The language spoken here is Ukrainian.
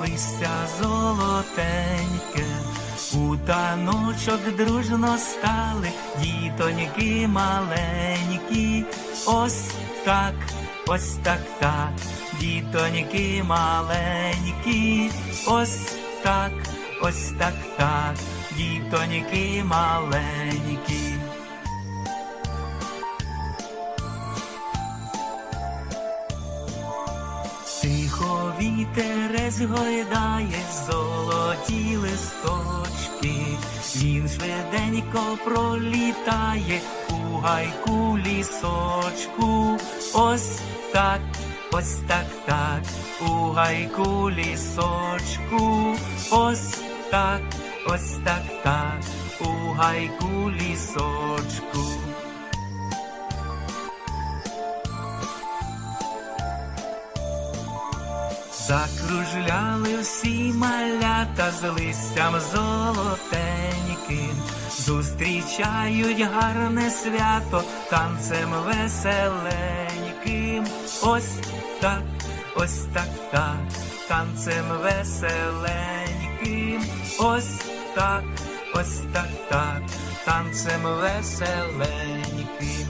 листя золотеньке, у таночок дружно стали дітоньки маленькі, ось так, ось так, так, дітоньки маленькі, ось так, ось так, так, дітоньки маленькі. Тихо вітерець гойдає золоті листочки, він швиденько пролітає у гайку лісочку. Ось так, ось так, так, у гайку лісочку. Ось так, ось так, так, у гайку лісочку. Закружляли всі малята з листям золотеньким, зустрічають гарне свято танцем веселеньким. Ось так, ось так, так, танцем веселеньким. Ось так, ось так, так, танцем веселеньким.